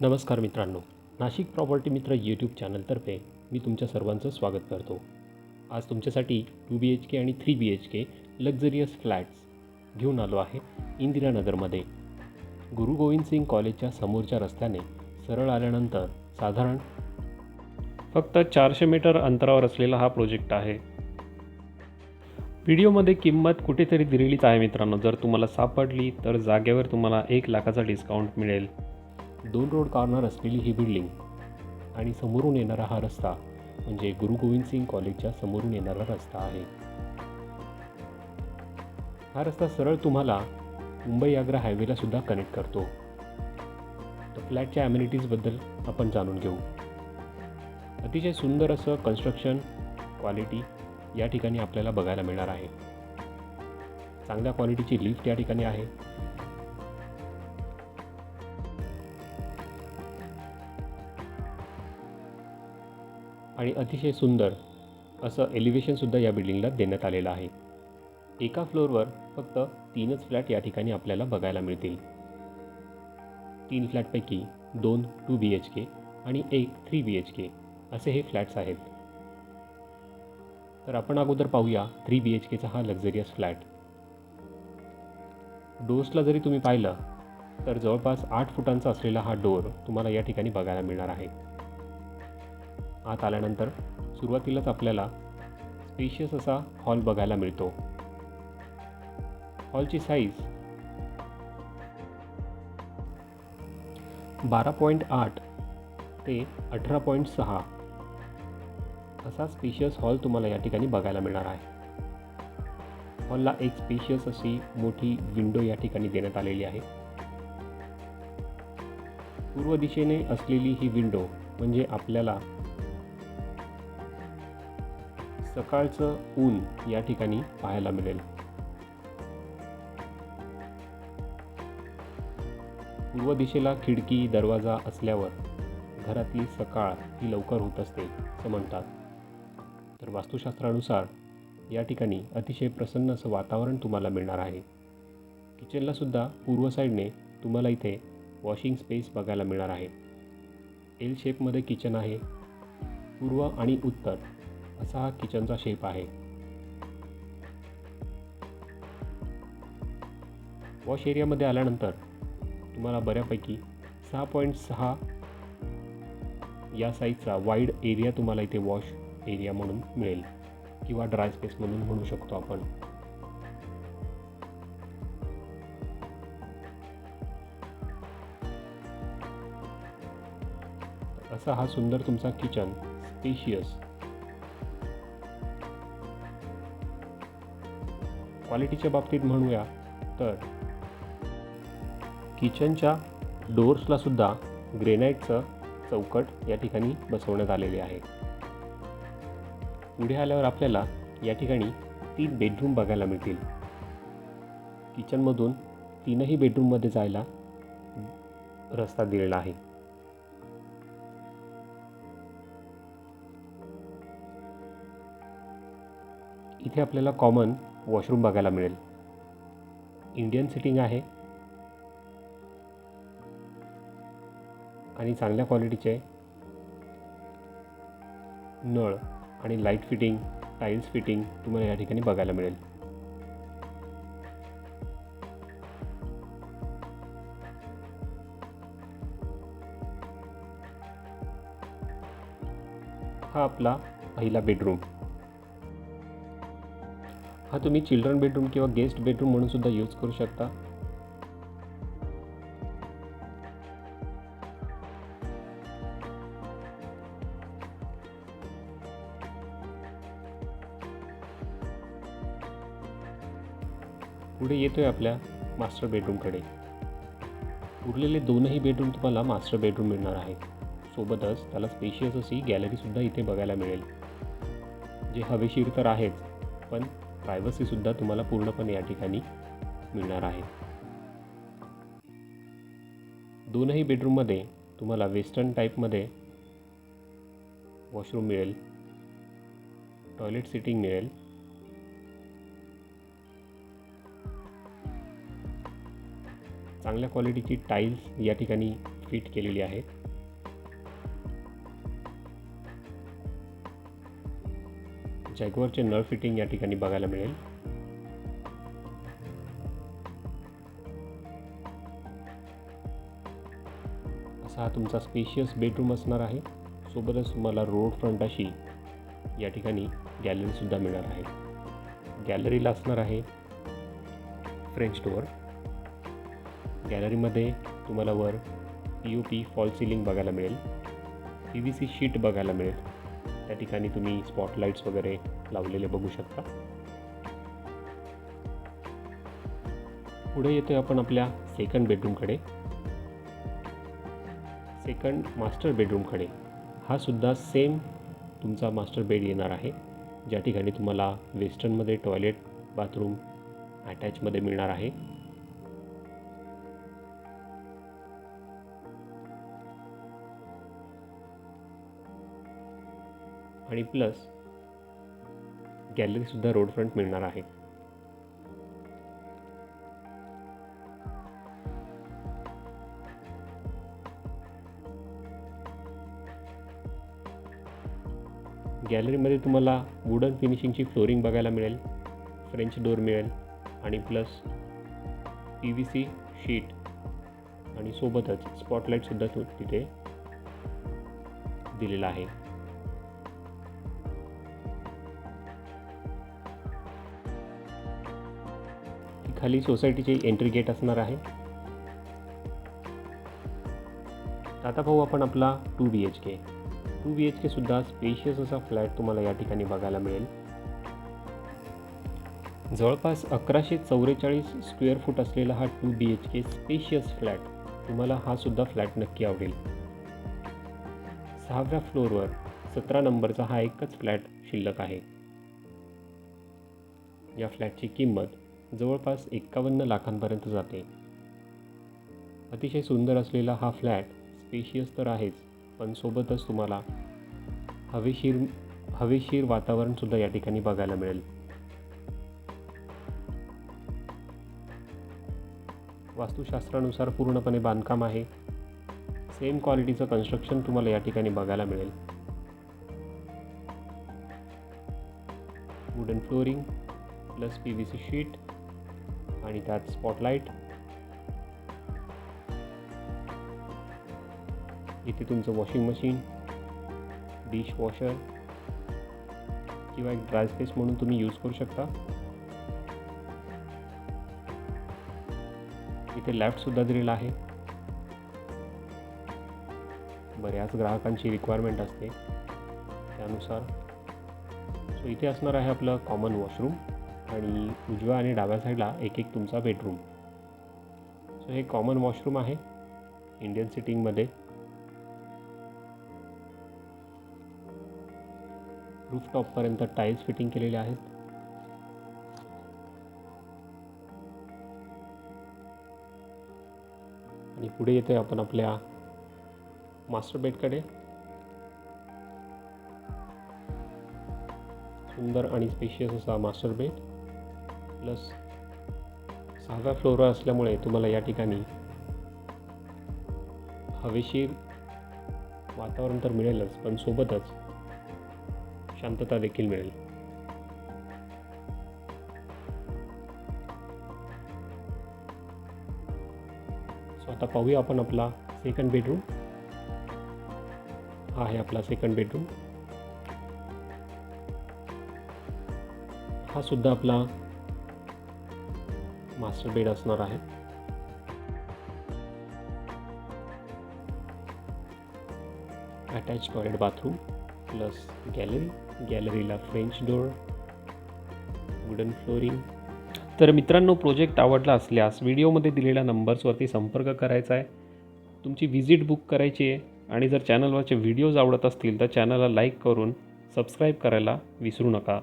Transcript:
नमस्कार मित्रांनो. नाशिक प्रॉपर्टी मित्र यूट्यूब चॅनलतर्फे मी तुमच्या सर्वांचं स्वागत करतो. आज तुमच्यासाठी टू बी एच के आणि three B H K luxurious flats घेऊन आलो आहे इंदिरानगरमध्ये गुरु गोविंद सिंग कॉलेजच्या समोरच्या रस्त्याने सरळ आल्यानंतर साधारण फक्त चारशे मीटर अंतरावर असलेला हा प्रोजेक्ट आहे. व्हिडिओमध्ये किंमत कुठेतरी दिलेलीच आहे मित्रांनो. जर तुम्हाला सापडली तर जागेवर तुम्हाला एक लाखाचा डिस्काउंट मिळेल. दोन रोड कॉर्नर असलेली ही बिल्डिंग आणि समोरून येणारा हा रस्ता म्हणजे गुरु गोविंद सिंग कॉलेजच्या समोरून येणारा रस्ता आहे. हा रस्ता सरळ तुम्हाला मुंबई आग्रा हायवेला सुद्धा कनेक्ट करतो. तर फ्लॅटच्या ॲम्युनिटीजबद्दल आपण जाणून घेऊ. अतिशय सुंदर असं कन्स्ट्रक्शन क्वालिटी या ठिकाणी आपल्याला बघायला मिळणार आहे. चांगल्या क्वालिटीची लिफ्ट या ठिकाणी आहे. आणि अतिशय सुंदर असं एलिव्हेशनसुद्धा या बिल्डिंगला देण्यात आलेलं आहे. एका फ्लोअरवर फक्त तीनच फ्लॅट या ठिकाणी आपल्याला बघायला मिळतील. तीन फ्लॅटपैकी दोन टू बी एच के आणि एक थ्री बी एच के असे हे फ्लॅट्स आहेत. तर आपण अगोदर पाहूया थ्री बी एच केचा हा लक्झरियस फ्लॅट डोर्सला जरी तुम्ही पाहिलं तर जवळपास आठ फुटांचा असलेला हा डोर तुम्हाला या ठिकाणी बघायला मिळणार आहे. आत आल्यानंतर सुरुवातीलाच आपल्याला स्पेशियस असा हॉल बघायला मिळतो. हॉलची साईज बारा पॉईंट आठ ते अठरा पॉईंट सहा असा स्पेशियस हॉल तुम्हाला या ठिकाणी बघायला मिळणार आहे. हॉलला एक स्पेशियस अशी मोठी विंडो या ठिकाणी देण्यात आलेली आहे. पूर्व दिशेने असलेली ही विंडो म्हणजे आपल्याला सकाळचं ऊन या ठिकाणी पाहायला मिळेल. पूर्व दिशेला खिडकी दरवाजा असल्यावर घरातली सकाळ ही लवकर होत असते असं म्हणतात. तर वास्तुशास्त्रानुसार या ठिकाणी अतिशय प्रसन्न असं वातावरण तुम्हाला मिळणार आहे. किचनलासुद्धा पूर्व साईडने तुम्हाला इथे वॉशिंग स्पेस बघायला मिळणार आहे. एल शेपमध्ये किचन आहे. पूर्व आणि उत्तर. असा हा किचनचा शेप आहे. वॉश एरियामध्ये आल्यानंतर तुम्हाला बऱ्यापैकी सहा पॉईंट सहा या साईजचा वाईड एरिया तुम्हाला इथे वॉश एरिया म्हणून मिळेल. किंवा ड्राय स्पेस म्हणून म्हणू शकतो आपण. असा हा सुंदर तुमचा किचन स्पेशियस क्वालिटीच्या बाबतीत म्हणूया तर किचनच्या डोर्सला सुद्धा ग्रेनाईटचं चौकट या ठिकाणी बसवण्यात आलेले आहे. पुढे आल्यावर आपल्याला या ठिकाणी तीन बेडरूम बघायला मिळतील. किचनमधून तीनही बेडरूममध्ये जायला रस्ता दिलेला आहे. इथे आपल्याला कॉमन वॉशरूम बघायला मिळेल. इंडियन सिटिंग आहे. आणि चांगल्या क्वालिटीचे नळ आणि लाइट फिटिंग टाईल्स फिटिंग तुम्हाला या ठिकाणी बघायला मिळेल. हा आपला पहिला बेडरूम हा तुम्ही चिल्ड्रन बेडरूम किंवा गेस्ट बेडरूम म्हणून सुद्धा यूज करू शकता. पुढे येतोय आपल्या मास्टर बेडरूमकडे उरलेले दोनही बेडरूम तुम्हाला मास्टर बेडरूम मिळणार आहे सोबतच त्याला स्पेशियस अशी गॅलरीसुद्धा इथे बघायला मिळेल. जे हवेशीर तर आहेच पण प्रायव्हसीसुद्धा तुम्हाला पूर्णपणे या ठिकाणी मिळणार आहे. दोनही बेडरूममध्ये तुम्हाला वेस्टर्न टाईपमध्ये वॉशरूम मिळेल टॉयलेट सिटिंग मिळेल. चांगल्या क्वालिटीची टाईल्स या ठिकाणी फिट केलेली आहे जॅगवरचे नळ फिटिंग या ठिकाणी बघायला मिळेल. असा हा तुमचा स्पेशियस बेडरूम असणार आहे. सोबतच तुम्हाला रोड फ्रंट अशी या ठिकाणी गॅलरीसुद्धा मिळणार आहे. गॅलरीला असणार आहे फ्रेंच डोअर गॅलरीमध्ये तुम्हाला वर P O P fall ceiling बघायला मिळेल. पी व्ही सी शीट बघायला मिळेल. त्या ठिकाणी तुम्ही स्पॉटलाईट्स वगैरे लावलेले बघू शकता. पुढे येतोय आपण आपल्या सेकंड बेडरूमकडे सेकंड मास्टर बेडरूमकडे हा सुद्धा सेम तुमचा मास्टर बेड येणार आहे. ज्या ठिकाणी तुम्हाला वेस्टर्नमध्ये टॉयलेट बाथरूम अटॅचमध्ये मिळणार आहे. आणि प्लस गॅलरीसुद्धा रोड फ्रंट मिळणार आहे. गॅलरीमध्ये तुम्हाला वुडन फिनिशिंगची फ्लोरिंग बघायला मिळेल फ्रेंच डोर मिळेल आणि plus P V C sheet आणि सोबतच स्पॉटलाईटसुद्धा तो तिथे दिलेला आहे. खाली सोसायटीचे एंट्री गेट असणार आहे. आता पाहू आपण आपला two B H K two B H केसुद्धा spacious असा फ्लॅट तुम्हाला या ठिकाणी बघायला मिळेल. जवळपास अकराशे चौवेचाळीस स्क्वेअर फूट असलेला हा two B H K spacious flat तुम्हाला हा सुद्धा फ्लॅट नक्की आवडेल. सहाव्या फ्लोअरवर सतरा नंबरचा हा एकच फ्लॅट शिल्लक आहे. या फ्लॅटची किंमत जवळपास एक्कावन्न लाखांपर्यंत जाते. अतिशय सुंदर असलेला हा फ्लॅट स्पेशियस तर आहेच पण सोबतच तुम्हाला हवेशीर हवेशीर वातावरणसुद्धा या ठिकाणी बघायला मिळेल. वास्तुशास्त्रानुसार पूर्णपणे बांधकाम आहे. सेम क्वालिटीचं कन्स्ट्रक्शन तुम्हाला या ठिकाणी बघायला मिळेल. Wooden flooring plus P V C sheet आणि त्यात स्पॉटलाईट इथे तुमचं वॉशिंग मशीन डिश वॉशर किंवा एक ड्राय स्पेस म्हणून तुम्ही यूज करू शकता. इथे लॅफ्टसुद्धा दिलेला आहे. बऱ्याच ग्राहकांची रिक्वायरमेंट असते त्यानुसार. सो इथे असणार आहे आपलं कॉमन वॉशरूम आणि उजव्या आणि डाव्या साईडला एक एक तुमचा बेडरूम सो हे कॉमन वॉशरूम आहे. इंडियन सिटिंगमध्ये रूफटॉपपर्यंत टाईल्स फिटिंग केलेले आहेत. आणि पुढे येतोय आपण आपल्या मास्टर बेडकडे सुंदर आणि स्पेशियस असा मास्टर बेड प्लस सहाव्या फ्लोअरवर असल्यामुळे तुम्हाला या ठिकाणी हवेशीर वातावरण तर मिळेलच पण सोबतच शांतता देखील मिळेल. सो आता पाहूया आपण आपला सेकंड बेडरूम हा आहे आपला सेकंड बेडरूम हा सुद्धा आपला मास्टर बेड असणार आहे. Attach toilet bathroom plus gallery गॅलरीला French door wooden flooring तर मित्रांनो प्रोजेक्ट आवडला असल्यास व्हिडिओमध्ये दिलेल्या नंबर्सवरती संपर्क करायचा आहे. तुमची व्हिजिट बुक करायची आहे आणि जर चॅनलवरचे व्हिडिओज आवडत असतील तर चॅनलला लाईक करून सबस्क्राईब करायला विसरू नका.